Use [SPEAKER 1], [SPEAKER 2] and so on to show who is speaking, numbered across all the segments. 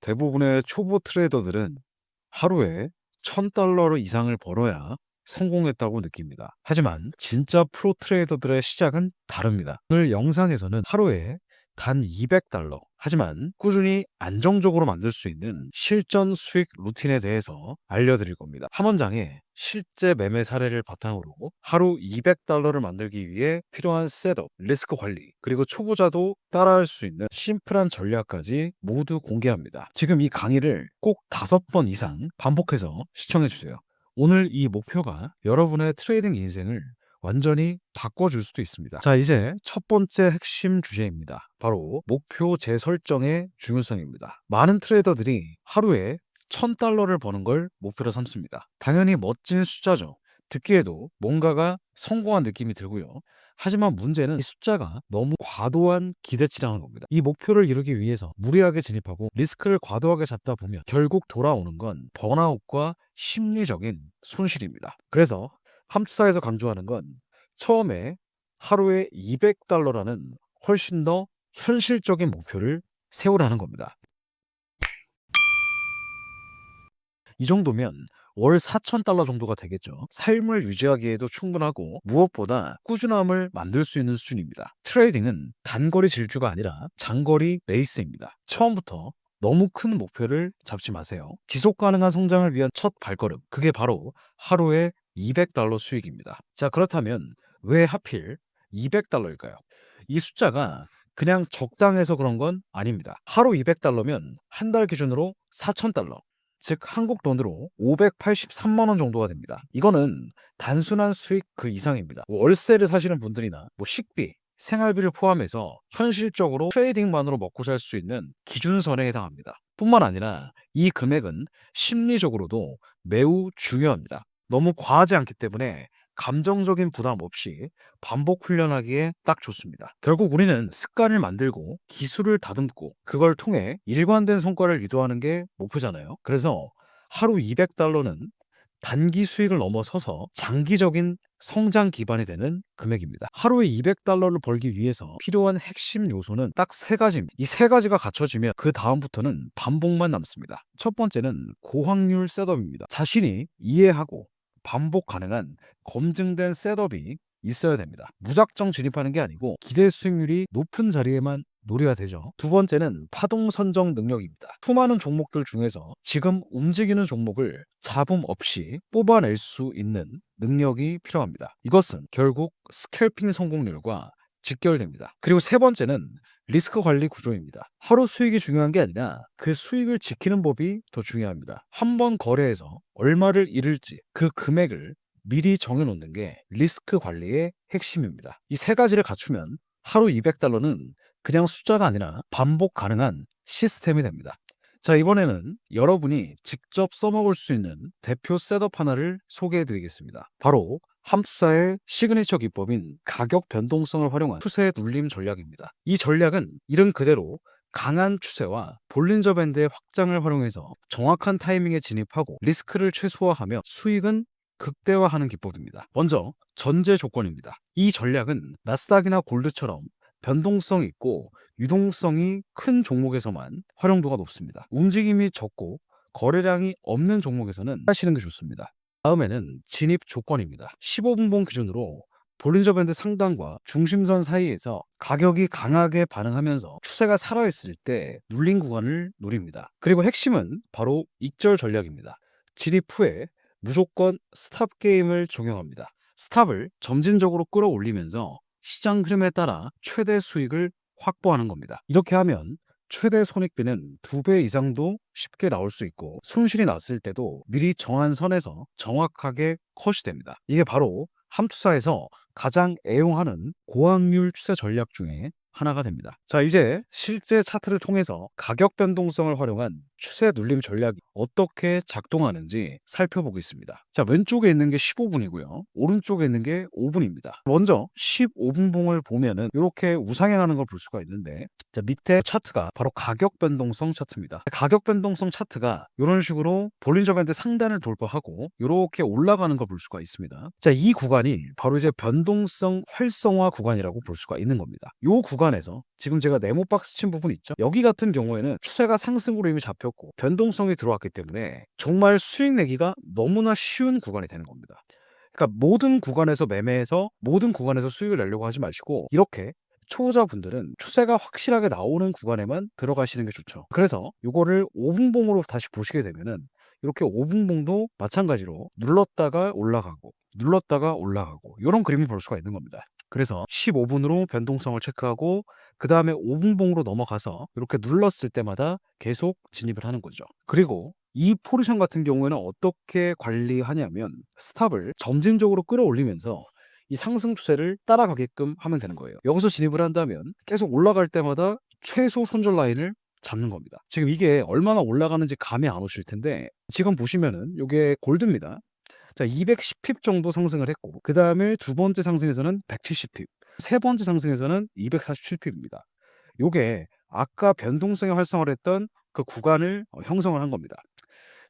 [SPEAKER 1] 대부분의 초보 트레이더들은 하루에 1000달러 이상을 벌어야 성공했다고 느낍니다. 하지만 진짜 프로 트레이더들의 시작은 다릅니다. 오늘 영상에서는 하루에 단 200달러, 하지만 꾸준히 안정적으로 만들 수 있는 실전 수익 루틴에 대해서 알려드릴 겁니다. 한 원장의 실제 매매 사례를 바탕으로 하루 200달러를 만들기 위해 필요한 셋업, 리스크 관리, 그리고 초보자도 따라할 수 있는 심플한 전략까지 모두 공개합니다. 지금 이 강의를 꼭 다섯 번 이상 반복해서 시청해주세요. 오늘 이 목표가 여러분의 트레이딩 인생을 완전히 바꿔줄 수도 있습니다. 자, 이제 첫 번째 핵심 주제입니다. 바로 목표 재설정의 중요성입니다. 많은 트레이더들이 하루에 1000달러를 버는 걸 목표로 삼습니다. 당연히 멋진 숫자죠. 듣기에도 뭔가가 성공한 느낌이 들고요. 하지만 문제는 이 숫자가 너무 과도한 기대치라는 겁니다. 이 목표를 이루기 위해서 무리하게 진입하고 리스크를 과도하게 잡다 보면 결국 돌아오는 건 번아웃과 심리적인 손실입니다. 그래서 함투사에서 강조하는 건 처음에 하루에 200달러라는 훨씬 더 현실적인 목표를 세우라는 겁니다. 이 정도면 월 4,000달러 정도가 되겠죠. 삶을 유지하기에도 충분하고 무엇보다 꾸준함을 만들 수 있는 수준입니다. 트레이딩은 단거리 질주가 아니라 장거리 레이스입니다. 처음부터 너무 큰 목표를 잡지 마세요. 지속 가능한 성장을 위한 첫 발걸음. 그게 바로 하루에 200달러 수익입니다. 자, 그렇다면 왜 하필 200달러일까요? 이 숫자가 그냥 적당해서 그런 건 아닙니다. 하루 200달러면 한 달 기준으로 4,000달러. 즉 한국 돈으로 583만 원 정도가 됩니다. 이거는 단순한 수익 그 이상입니다. 뭐 월세를 사시는 분들이나 뭐 식비, 생활비를 포함해서 현실적으로 트레이딩만으로 먹고 살 수 있는 기준선에 해당합니다. 뿐만 아니라 이 금액은 심리적으로도 매우 중요합니다. 너무 과하지 않기 때문에 감정적인 부담 없이 반복 훈련하기에 딱 좋습니다. 결국 우리는 습관을 만들고 기술을 다듬고 그걸 통해 일관된 성과를 유도하는 게 목표잖아요. 그래서 하루 200달러는 단기 수익을 넘어서서 장기적인 성장 기반이 되는 금액입니다. 하루에 200달러를 벌기 위해서 필요한 핵심 요소는 딱 세 가지입니다. 이 세 가지가 갖춰지면 그 다음부터는 반복만 남습니다. 첫 번째는 고확률 셋업입니다. 자신이 이해하고 반복 가능한 검증된 셋업이 있어야 됩니다. 무작정 진입하는 게 아니고 기대 수익률이 높은 자리에만 노려야 되죠. 두 번째는 파동 선정 능력입니다. 수많은 종목들 중에서 지금 움직이는 종목을 잡음 없이 뽑아낼 수 있는 능력이 필요합니다. 이것은 결국 스캘핑 성공률과 직결됩니다. 그리고 세 번째는 리스크 관리 구조입니다. 하루 수익이 중요한 게 아니라 그 수익을 지키는 법이 더 중요합니다. 한 번 거래해서 얼마를 잃을지 그 금액을 미리 정해놓는 게 리스크 관리의 핵심입니다. 이 세 가지를 갖추면 하루 200달러는 그냥 숫자가 아니라 반복 가능한 시스템이 됩니다. 자, 이번에는 여러분이 직접 써먹을 수 있는 대표 셋업 하나를 소개해 드리겠습니다. 바로 함투사의 시그니처 기법인 가격 변동성을 활용한 추세 눌림 전략입니다. 이 전략은 이름 그대로 강한 추세와 볼린저 밴드의 확장을 활용해서 정확한 타이밍에 진입하고 리스크를 최소화하며 수익은 극대화하는 기법입니다. 먼저 전제 조건입니다. 이 전략은 나스닥이나 골드처럼 변동성 있고 유동성이 큰 종목에서만 활용도가 높습니다. 움직임이 적고 거래량이 없는 종목에서는 하시는 게 좋습니다. 다음에는 진입 조건입니다. 15분봉 기준으로 볼린저 밴드 상단과 중심선 사이에서 가격이 강하게 반응하면서 추세가 살아있을 때 눌린 구간을 노립니다. 그리고 핵심은 바로 익절 전략입니다. 진입 후에 무조건 스탑 게임을 적용합니다. 스탑을 점진적으로 끌어올리면서 시장 흐름에 따라 최대 수익을 확보하는 겁니다. 이렇게 하면 최대 손익비는 두배 이상도 쉽게 나올 수 있고 손실이 났을 때도 미리 정한 선에서 정확하게 컷이 됩니다. 이게 바로 함투사에서 가장 애용하는 고확률 추세 전략 중에 하나가 됩니다. 자, 이제 실제 차트를 통해서 가격 변동성을 활용한 추세 눌림 전략이 어떻게 작동하는지 살펴보겠습니다. 자, 왼쪽에 있는 게 15분이고요. 오른쪽에 있는 게 5분입니다. 먼저 15분봉을 보면은 이렇게 우상향하는 걸 볼 수가 있는데 자, 밑에 차트가 바로 가격 변동성 차트입니다. 가격 변동성 차트가 이런 식으로 볼린저 밴드 상단을 돌파하고 이렇게 올라가는 걸 볼 수가 있습니다. 자, 이 구간이 바로 이제 변동성 활성화 구간이라고 볼 수가 있는 겁니다. 이 구간 구간에서 지금 제가 네모 박스 친 부분 있죠? 여기 같은 경우에는 추세가 상승으로 이미 잡혔고 변동성이 들어왔기 때문에 정말 수익 내기가 너무나 쉬운 구간이 되는 겁니다. 그러니까 모든 구간에서 매매해서 모든 구간에서 수익을 내려고 하지 마시고 이렇게 초보자분들은 추세가 확실하게 나오는 구간에만 들어가시는 게 좋죠. 그래서 이거를 5분봉으로 다시 보시게 되면은 이렇게 5분봉도 마찬가지로 눌렀다가 올라가고 눌렀다가 올라가고 이런 그림을 볼 수가 있는 겁니다. 그래서 15분으로 변동성을 체크하고 그 다음에 5분봉으로 넘어가서 이렇게 눌렀을 때마다 계속 진입을 하는 거죠. 그리고 이 포지션 같은 경우에는 어떻게 관리하냐면 스탑을 점진적으로 끌어올리면서 이 상승 추세를 따라가게끔 하면 되는 거예요. 여기서 진입을 한다면 계속 올라갈 때마다 최소 손절 라인을 잡는 겁니다. 지금 이게 얼마나 올라가는지 감이 안 오실 텐데 지금 보시면은 이게 골드입니다. 자, 210핍 정도 상승을 했고 그 다음에 두 번째 상승에서는 170핍, 세 번째 상승에서는 247핍입니다. 요게 아까 변동성의 활성화를 했던 그 구간을 어, 형성을 한 겁니다.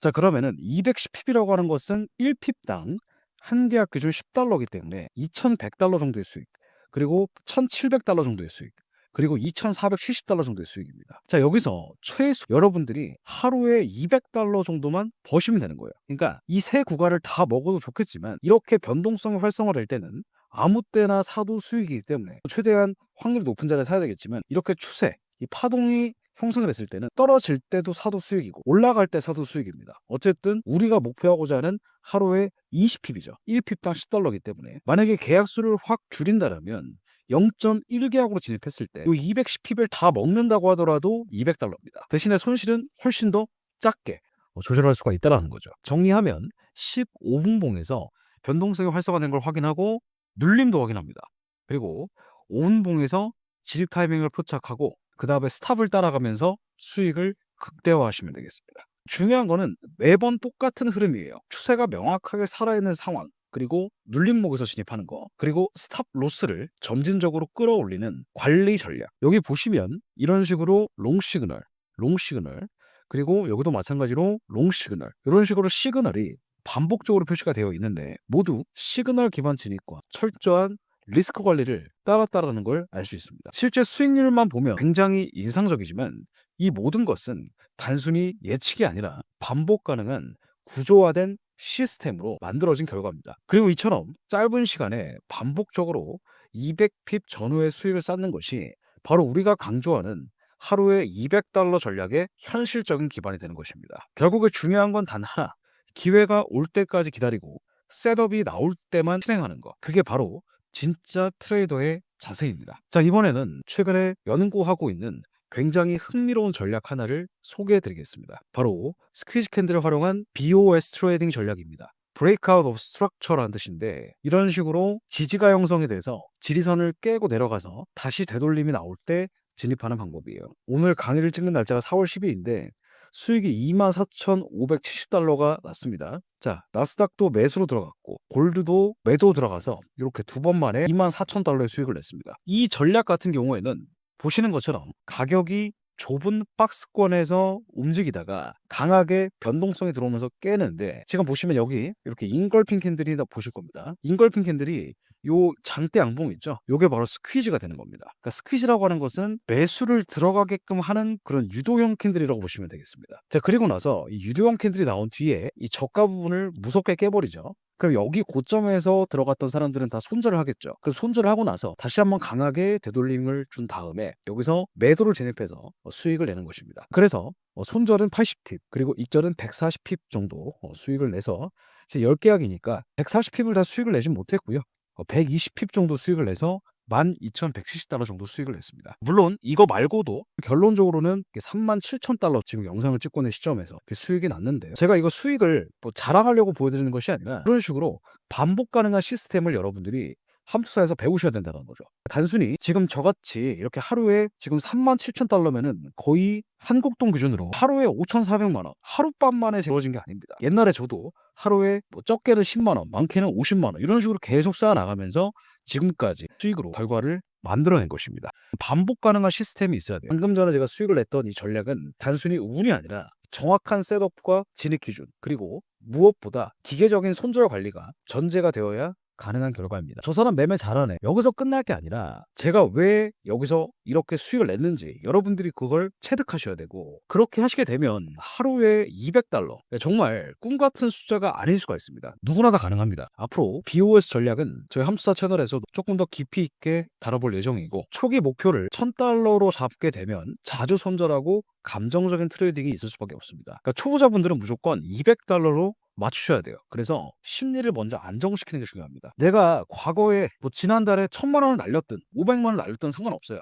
[SPEAKER 1] 자, 그러면은 210핍이라고 하는 것은 1핍당 한 계약 기준 10달러이기 때문에 2,100달러 정도의 수익, 그리고 1,700달러 정도의 수익, 그리고 2,470달러 정도의 수익입니다. 자, 여기서 최소 여러분들이 하루에 200달러 정도만 버시면 되는 거예요. 그러니까 이 세 구간을 다 먹어도 좋겠지만 이렇게 변동성이 활성화될 때는 아무 때나 사도 수익이기 때문에 최대한 확률이 높은 자리에 사야 되겠지만 이렇게 추세, 이 파동이 형성이 됐을 때는 떨어질 때도 사도 수익이고 올라갈 때 사도 수익입니다. 어쨌든 우리가 목표하고자 하는 하루에 20핍이죠. 1핍당 10달러이기 때문에 만약에 계약수를 확 줄인다면 0.1계약으로 진입했을 때 이 210핍을 다 먹는다고 하더라도 200달러입니다. 대신에 손실은 훨씬 더 작게 어, 조절할 수가 있다는 거죠. 정리하면 15분봉에서 변동성이 활성화된 걸 확인하고 눌림도 확인합니다. 그리고 5분봉에서 지직 타이밍을 포착하고 그 다음에 스탑을 따라가면서 수익을 극대화하시면 되겠습니다. 중요한 거는 매번 똑같은 흐름이에요. 추세가 명확하게 살아있는 상황, 그리고 눌림목에서 진입하는 거, 그리고 스탑 로스를 점진적으로 끌어올리는 관리 전략. 여기 보시면 이런 식으로 롱 시그널, 롱 시그널, 그리고 여기도 마찬가지로 롱 시그널. 이런 식으로 시그널이 반복적으로 표시가 되어 있는데 모두 시그널 기반 진입과 철저한 리스크 관리를 따르는 걸 알 수 있습니다. 실제 수익률만 보면 굉장히 인상적이지만 이 모든 것은 단순히 예측이 아니라 반복 가능한 구조화된 시스템으로 만들어진 결과입니다. 그리고 이처럼 짧은 시간에 반복적으로 200핍 전후의 수익을 쌓는 것이 바로 우리가 강조하는 하루에 200달러 전략의 현실적인 기반이 되는 것입니다. 결국에 중요한 건 단 하나. 기회가 올 때까지 기다리고 셋업이 나올 때만 실행하는 것. 그게 바로 진짜 트레이더의 자세입니다. 자, 이번에는 최근에 연구하고 있는 굉장히 흥미로운 전략 하나를 소개해 드리겠습니다. 바로 스퀴즈 캔들을 활용한 BOS 트레이딩 전략입니다. Breakout of Structure라는 뜻인데 이런 식으로 지지가 형성이 돼서 지리선을 깨고 내려가서 다시 되돌림이 나올 때 진입하는 방법이에요. 오늘 강의를 찍는 날짜가 4월 10일인데 수익이 24,570달러가 났습니다. 자, 나스닥도 매수로 들어갔고 골드도 매도 들어가서 이렇게 두 번 만에 24,000달러의 수익을 냈습니다. 이 전략 같은 경우에는 보시는 것처럼 가격이 좁은 박스권에서 움직이다가 강하게 변동성이 들어오면서 깨는데 지금 보시면 여기 이렇게 인걸핑 캔들이 다 보실 겁니다. 인걸핑 캔들이 요 장대 양봉 있죠? 요게 바로 스퀴즈가 되는 겁니다. 그러니까 스퀴즈라고 하는 것은 매수를 들어가게끔 하는 그런 유도형 캔들이라고 보시면 되겠습니다. 자, 그리고 나서 이 유도형 캔들이 나온 뒤에 이 저가 부분을 무섭게 깨버리죠. 그럼 여기 고점에서 들어갔던 사람들은 다 손절을 하겠죠. 그럼 손절을 하고 나서 다시 한번 강하게 되돌림을 준 다음에 여기서 매도를 진입해서 어, 수익을 내는 것입니다. 그래서 어, 손절은 80핍 그리고 익절은 140핍 정도 어, 수익을 내서 이제 10계약이니까 140핍을 다 수익을 내진 못했고요. 120핍 정도 수익을 내서 12,170달러 정도 수익을 냈습니다. 물론 이거 말고도 결론적으로는 37,000달러 지금 영상을 찍고 있는 시점에서 수익이 났는데요. 제가 이거 수익을 뭐 자랑하려고 보여드리는 것이 아니라 그런 식으로 반복 가능한 시스템을 여러분들이 함투사에서 배우셔야 된다는 거죠. 단순히 지금 저같이 이렇게 하루에 지금 3만 7천 달러면은 거의 한국돈 기준으로 하루에 5,400만 원, 하룻밤 만에 재워진 게 아닙니다. 옛날에 저도 하루에 뭐 적게는 10만 원, 많게는 50만 원 이런 식으로 계속 쌓아 나가면서 지금까지 수익으로 결과를 만들어낸 것입니다. 반복 가능한 시스템이 있어야 돼요. 방금 전에 제가 수익을 냈던 이 전략은 단순히 운이 아니라 정확한 셋업과 진입 기준 그리고 무엇보다 기계적인 손절 관리가 전제가 되어야 가능한 결과입니다. 저 사람 매매 잘하네. 여기서 끝날 게 아니라 제가 왜 여기서 이렇게 수익을 냈는지 여러분들이 그걸 체득하셔야 되고 그렇게 하시게 되면 하루에 200달러 정말 꿈 같은 숫자가 아닐 수가 있습니다. 누구나 다 가능합니다. 앞으로 BOS 전략은 저희 함수사 채널에서 조금 더 깊이 있게 다뤄볼 예정이고 초기 목표를 1000달러로 잡게 되면 자주 손절하고 감정적인 트레이딩이 있을 수밖에 없습니다. 그러니까 초보자분들은 무조건 200달러로 맞추셔야 돼요. 그래서 심리를 먼저 안정시키는 게 중요합니다. 내가 과거에 뭐 지난달에 천만 원을 날렸든 500만 원을 날렸든 상관없어요.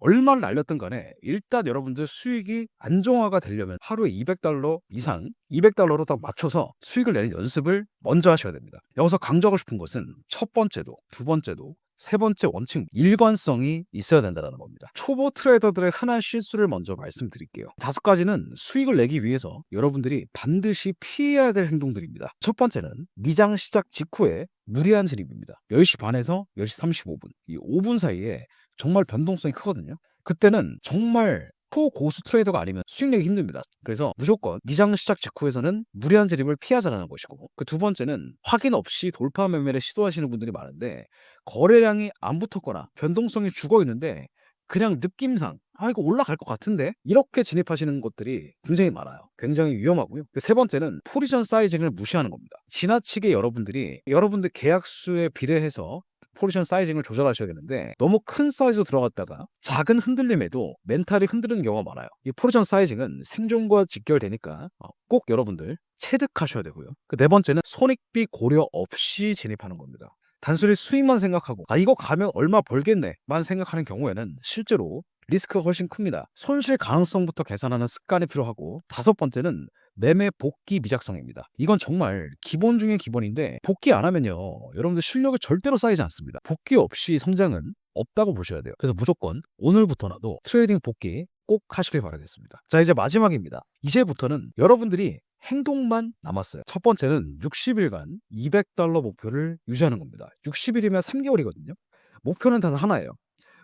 [SPEAKER 1] 얼마를 날렸든 간에 일단 여러분들 수익이 안정화가 되려면 하루에 200달러 이상 200달러로 딱 맞춰서 수익을 내는 연습을 먼저 하셔야 됩니다. 여기서 강조하고 싶은 것은 첫 번째도 두 번째도 세 번째 원칙 일관성이 있어야 된다는 겁니다. 초보 트레이더들의 흔한 실수를 먼저 말씀드릴게요. 다섯 가지는 수익을 내기 위해서 여러분들이 반드시 피해야 될 행동들입니다. 첫 번째는 미장 시작 직후에 무리한 진입입니다. 10시 반에서 10시 35분. 이 5분 사이에 정말 변동성이 크거든요. 그때는 정말 초고수 트레이더가 아니면 수익 내기 힘듭니다. 그래서 무조건 미장 시작 직후에서는 무리한 진입을 피하자는 것이고 그 두 번째는 확인 없이 돌파 매매를 시도하시는 분들이 많은데 거래량이 안 붙었거나 변동성이 죽어 있는데 그냥 느낌상 아 이거 올라갈 것 같은데 이렇게 진입하시는 것들이 굉장히 많아요. 굉장히 위험하고요. 그 세 번째는 포지션 사이징을 무시하는 겁니다. 지나치게 여러분들이 여러분들 계약수에 비례해서 포지션 사이징을 조절하셔야 되는데 너무 큰 사이즈로 들어갔다가 작은 흔들림에도 멘탈이 흔들리는 경우가 많아요. 이 포지션 사이징은 생존과 직결되니까 어, 꼭 여러분들 체득하셔야 되고요. 그 네 번째는 손익비 고려 없이 진입하는 겁니다. 단순히 수익만 생각하고 아 이거 가면 얼마 벌겠네만 생각하는 경우에는 실제로 리스크가 훨씬 큽니다. 손실 가능성부터 계산하는 습관이 필요하고 다섯 번째는 매매 복귀 미작성입니다. 이건 정말 기본 중에 기본인데 복귀 안 하면요. 여러분들 실력이 절대로 쌓이지 않습니다. 복귀 없이 성장은 없다고 보셔야 돼요. 그래서 무조건 오늘부터라도 트레이딩 복귀 꼭 하시길 바라겠습니다. 자, 이제 마지막입니다. 이제부터는 여러분들이 행동만 남았어요. 첫 번째는 60일간 200달러 목표를 유지하는 겁니다. 60일이면 3개월이거든요. 목표는 단 하나예요.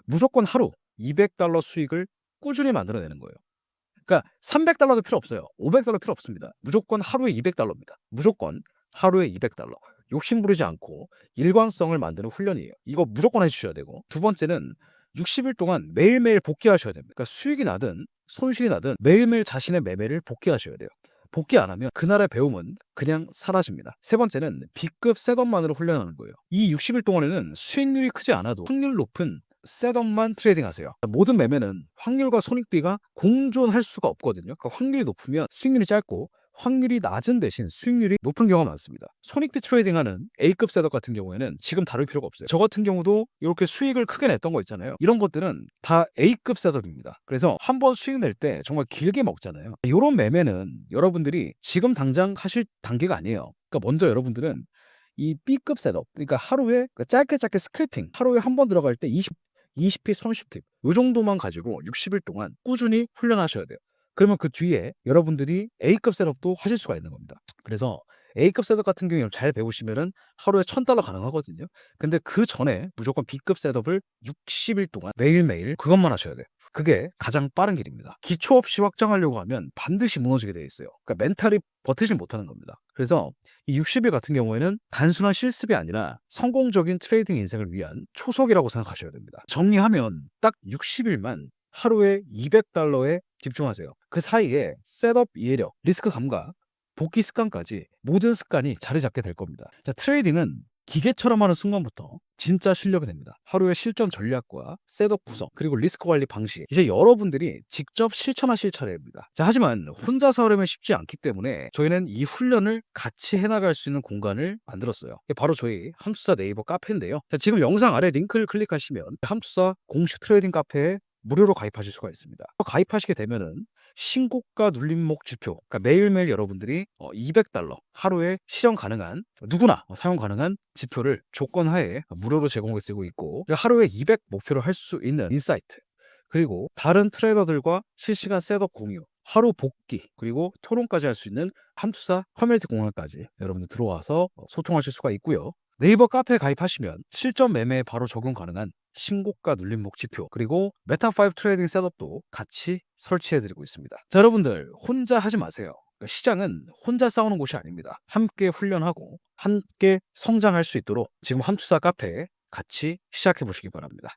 [SPEAKER 1] 무조건 하루 200달러 수익을 꾸준히 만들어내는 거예요. 그러니까 300달러도 필요 없어요. 500달러 필요 없습니다. 무조건 하루에 200달러입니다. 무조건 하루에 200달러. 욕심 부리지 않고 일관성을 만드는 훈련이에요. 이거 무조건 해주셔야 되고 두 번째는 60일 동안 매일매일 복귀하셔야 됩니다. 그러니까 수익이 나든 손실이 나든 매일매일 자신의 매매를 복귀하셔야 돼요. 복귀 안 하면 그날의 배움은 그냥 사라집니다. 세 번째는 B급 셋업만으로 훈련하는 거예요. 이 60일 동안에는 수익률이 크지 않아도 확률 높은 셋업만 트레이딩 하세요. 모든 매매는 확률과 손익비가 공존할 수가 없거든요. 그러니까 확률이 높으면 수익률이 짧고 확률이 낮은 대신 수익률이 높은 경우가 많습니다. 손익비 트레이딩하는 A급 셋업 같은 경우에는 지금 다룰 필요가 없어요. 저 같은 경우도 이렇게 수익을 크게 냈던 거 있잖아요. 이런 것들은 다 A급 셋업입니다. 그래서 한 번 수익 낼 때 정말 길게 먹잖아요. 이런 매매는 여러분들이 지금 당장 하실 단계가 아니에요. 그러니까 먼저 여러분들은 이 B급 셋업, 그러니까 하루에 그러니까 짧게 짧게 스크래핑, 하루에 한 번 들어갈 때 20, 20핍, 30핍 이 정도만 가지고 60일 동안 꾸준히 훈련하셔야 돼요. 그러면 그 뒤에 여러분들이 A급 셋업도 하실 수가 있는 겁니다. 그래서 A급 셋업 같은 경우에 잘 배우시면은 하루에 1000달러 가능하거든요. 근데 그 전에 무조건 B급 셋업을 60일 동안 매일매일 그것만 하셔야 돼요. 그게 가장 빠른 길입니다. 기초 없이 확장하려고 하면 반드시 무너지게 돼 있어요. 그러니까 멘탈이 버티지 못하는 겁니다. 그래서 이 60일 같은 경우에는 단순한 실습이 아니라 성공적인 트레이딩 인생을 위한 초석이라고 생각하셔야 됩니다. 정리하면 딱 60일만 하루에 200달러에 집중하세요. 그 사이에 셋업 이해력, 리스크 감각, 복귀 습관까지 모든 습관이 자리 잡게 될 겁니다. 자, 트레이딩은 기계처럼 하는 순간부터 진짜 실력이 됩니다. 하루의 실전 전략과 셋업 구성, 그리고 리스크 관리 방식. 이제 여러분들이 직접 실천하실 차례입니다. 자, 하지만 혼자서 하려면 쉽지 않기 때문에 저희는 이 훈련을 같이 해나갈 수 있는 공간을 만들었어요. 바로 저희 함수사 네이버 카페인데요. 자, 지금 영상 아래 링크를 클릭하시면 함수사 공식 트레이딩 카페에 무료로 가입하실 수가 있습니다. 가입하시게 되면은 신고가 눌림목 지표, 그러니까 매일매일 여러분들이 200달러 하루에 시정 가능한 누구나 사용 가능한 지표를 조건 하에 무료로 제공해 드리고 있고 하루에 200 목표를 할 수 있는 인사이트 그리고 다른 트레이더들과 실시간 셋업 공유 하루 복귀 그리고 토론까지 할 수 있는 함투사 커뮤니티 공간까지 여러분들 들어와서 소통하실 수가 있고요. 네이버 카페에 가입하시면 실전 매매에 바로 적용 가능한 신고가 눌림목 지표 그리고 메타5 트레이딩 셋업도 같이 설치해 드리고 있습니다. 자, 여러분들 혼자 하지 마세요. 시장은 혼자 싸우는 곳이 아닙니다. 함께 훈련하고 함께 성장할 수 있도록 지금 함투사 카페 같이 시작해 보시기 바랍니다.